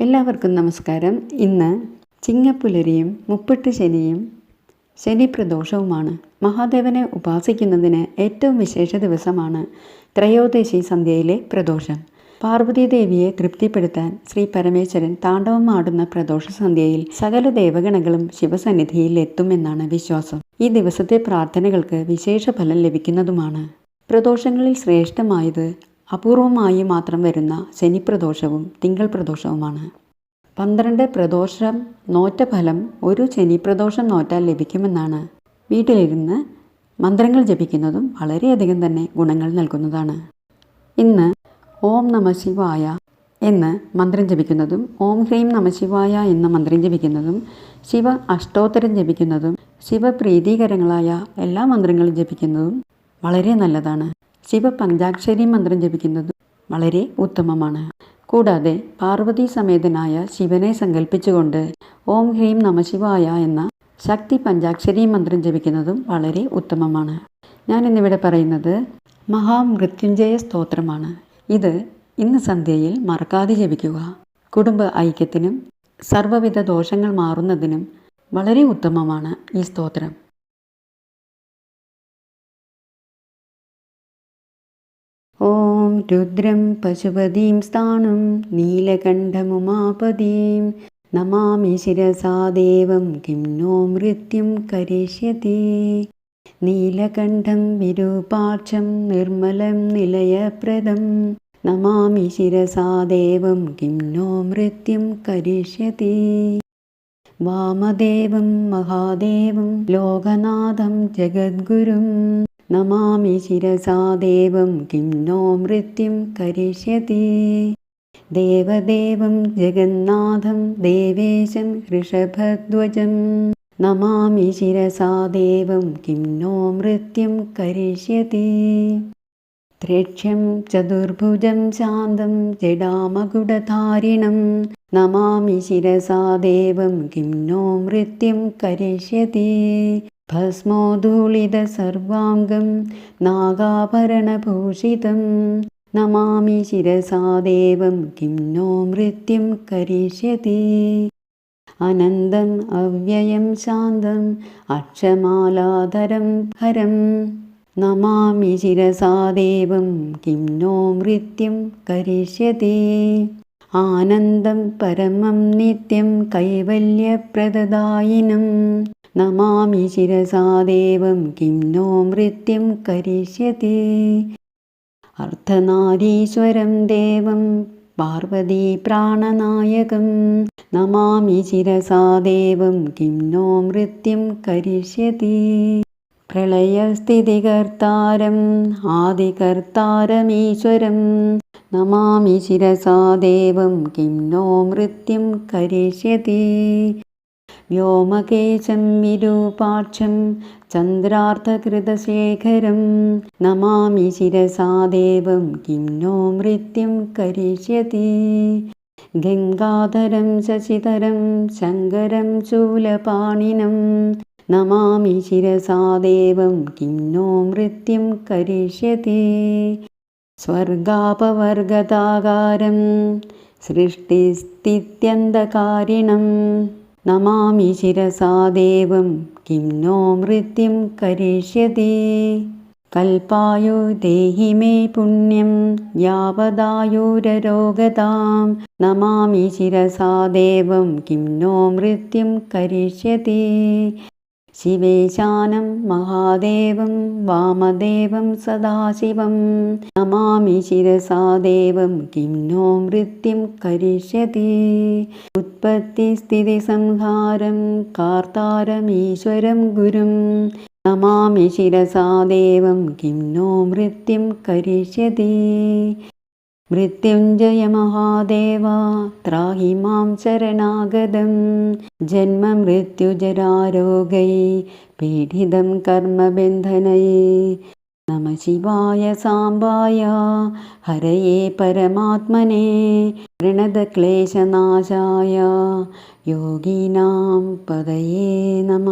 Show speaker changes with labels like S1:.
S1: എല്ലാവർക്കും നമസ്കാരം. ഇന്ന് ചിങ്ങപ്പുലരിയും മുപ്പിട്ട് ശനിയും ശനിപ്രദോഷവുമാണ്. മഹാദേവനെ ഉപാസിക്കുന്നതിന് ഏറ്റവും വിശേഷ ദിവസമാണ് ത്രയോദശി സന്ധ്യയിലെ പ്രദോഷം. പാർവതീദേവിയെ തൃപ്തിപ്പെടുത്താൻ ശ്രീ പരമേശ്വരൻ താണ്ഡവം ആടുന്ന പ്രദോഷ സന്ധ്യയിൽ സകല ദേവഗണങ്ങളും ശിവസന്നിധിയിൽ എത്തുമെന്നാണ് വിശ്വാസം. ഈ ദിവസത്തെ പ്രാർത്ഥനകൾക്ക് വിശേഷ ഫലം ലഭിക്കുന്നതുമാണ്. പ്രദോഷങ്ങളിൽ ശ്രേഷ്ഠമായത് അപൂർവമായി മാത്രം വരുന്ന ശനിപ്രദോഷവും തിങ്കൾ പ്രദോഷവുമാണ് പന്ത്രണ്ട് പ്രദോഷം നോറ്റ ഫലം ഒരു ശനിപ്രദോഷം നോറ്റാൽ ലഭിക്കുമെന്നാണ്. വീട്ടിലിരുന്ന് മന്ത്രങ്ങൾ ജപിക്കുന്നതും വളരെയധികം തന്നെ ഗുണങ്ങൾ നൽകുന്നതാണ്. ഇന്ന് ഓം നമ ശിവായ എന്ന് മന്ത്രം ജപിക്കുന്നതും ഓം ഹ്രീം നമ ശിവായ എന്ന മന്ത്രം ജപിക്കുന്നതും ശിവ അഷ്ടോത്തരം ജപിക്കുന്നതും ശിവപ്രീതികരങ്ങളായ എല്ലാ മന്ത്രങ്ങളും ജപിക്കുന്നതും വളരെ നല്ലതാണ്. ശിവ പഞ്ചാക്ഷരി മന്ത്രം ജപിക്കുന്നത് വളരെ ഉത്തമമാണ്. കൂടാതെ പാർവതി സമേതനായ ശിവനെ സങ്കല്പിച്ചുകൊണ്ട് ഓം ഹ്രീം നമശിവായ എന്ന ശക്തി പഞ്ചാക്ഷരി മന്ത്രം ജപിക്കുന്നതും വളരെ ഉത്തമമാണ്. ഞാൻ ഇന്നിവിടെ പറയുന്നത് മഹാമൃത്യുഞ്ജയ സ്തോത്രമാണ്. ഇത് ഇന്ന് സന്ധ്യയിൽ മറക്കാതെ ജപിക്കുക. കുടുംബ ഐക്യത്തിനും സർവവിധ ദോഷങ്ങൾ മാറുന്നതിനും വളരെ ഉത്തമമാണ് ഈ സ്തോത്രം. രുദ്രം പശുപതിം സ്ഥാണും നീലകണ്ഠമുമാപതിം നമാമി ശിരസാ ദേവം കിം നോ മൃത്യും കരിഷ്യതി. നീലകണ്ഠം വിരൂപാക്ഷം നിർമ്മലം നിലയപ്രദം. നമാമി ശിരസാ ദേവം കിം നോ മൃത്യും കരിഷ്യതി. വാമദേവം മഹാദേവം ലോകനാഥം ജഗദ്ഗുരും. നമാമി ശിരസാ ദേവം കിം നോ മൃത്യും കരിഷ്യതി. ദേവദേവം ജഗന്നാഥം ദേവേശം ഋഷഭധ്വജം. നമാമി ശിരസാ ദേവം കിം നോ മൃത്യും കരിഷ്യതി. ത്രേക്ഷ്യം ചതുർഭുജം ശാന്തം ജഡാമകുടധാരിണം. നമാമി ശിരസാ ദേവം കിം നോ മൃത്യും കരിഷ്യതി. ഭസ്മോധൂളിതസർവാംഗം നാഗാഭരണഭൂഷിതം. നമാമി ശിരസാ ദേവം കിം നോ മൃത്യും കരിഷ്യതി. അനന്തം അവ്യയം ശാന്തം അക്ഷമാലാധരം ഹരം. നമാമി ശിരസാദേവം കിം നോ മൃത്യം കരിഷ്യത്തെ ആനന്ദം പരമം നിത്യം കൈവല്യപ്രദദായിനം. നമാമി ശിരസാദേവം കിം നോ മൃത്യം കരിഷ്യത്തെ അർത്ഥനാരീശ്വരം ദേവം പാർവതി പ്രാണനായകം. നമാമി ശിരസാദേവം കിം നോ മൃത്യം കരിഷ്യതി. പ്രളയസ്ഥിതികർത്താരം ആദികർത്താരമീശ്വരം നമാമി ശിരസാ ദേവം കിം നോ മൃത്യം കരിഷ്യതി. വ്യോമകേശം വിരൂപാക്ഷം ചന്ദ്രാർത്ഥകൃതശേഖരം. നമാമി ശിരസാ ദേവം കിം നോ മൃത്യം കരിഷ്യതി. ഗംഗാധരം ശശിധരം ശങ്കരം ശൂലപാണിനം. നമാമി ശിരസാദേവം കിന്നോ കിം നോ മൃത്യും കരിഷ്യതി. സ്വർഗാപവർഗതാകാരം സൃഷ്ടിസ്ഥിത്യന്തകാരിണം. നമാമി ശിരസാ കിന്നോ കിം നോ മൃത്യും കരിഷ്യതി. കൽപ്പായു ദേഹി മേ പുണ്യം യാവദായുരരോഗതാം. നമാമി ശിരസാ കിന്നോ കിം നോ മൃത്യും കരിഷ്യതി. ശിവേശാനം മഹാദേവം വാമദേവം സദാശിവം. നമാമി ശിരസാ ദേവം കിം നോ മൃത്യും കരിഷ്യതി. ഉത്പത്തിസ്ഥിതി സംഹാരം കാർത്താരമീശ്വരം ഗുരും. നമാമി ശിരസാ ദേവം കിം നോ മൃത്യും കരിഷ്യതി. മൃത്യുഞ്ജയ മഹാദേവ ത്രാഹി മാം ശരണാഗതം. ജന്മമൃത്യുജരാരോഗൈ പീഡിതം കർമ്മബന്ധനൈ. നമ ശിവായ സാമ്പായ ഹരയേ പരമാത്മനെ. പ്രണതക്ലേശനാശായ യോഗീനാം പദയേ നമ.